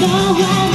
No way.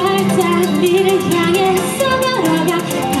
살짝 니를 향해 서 걸어가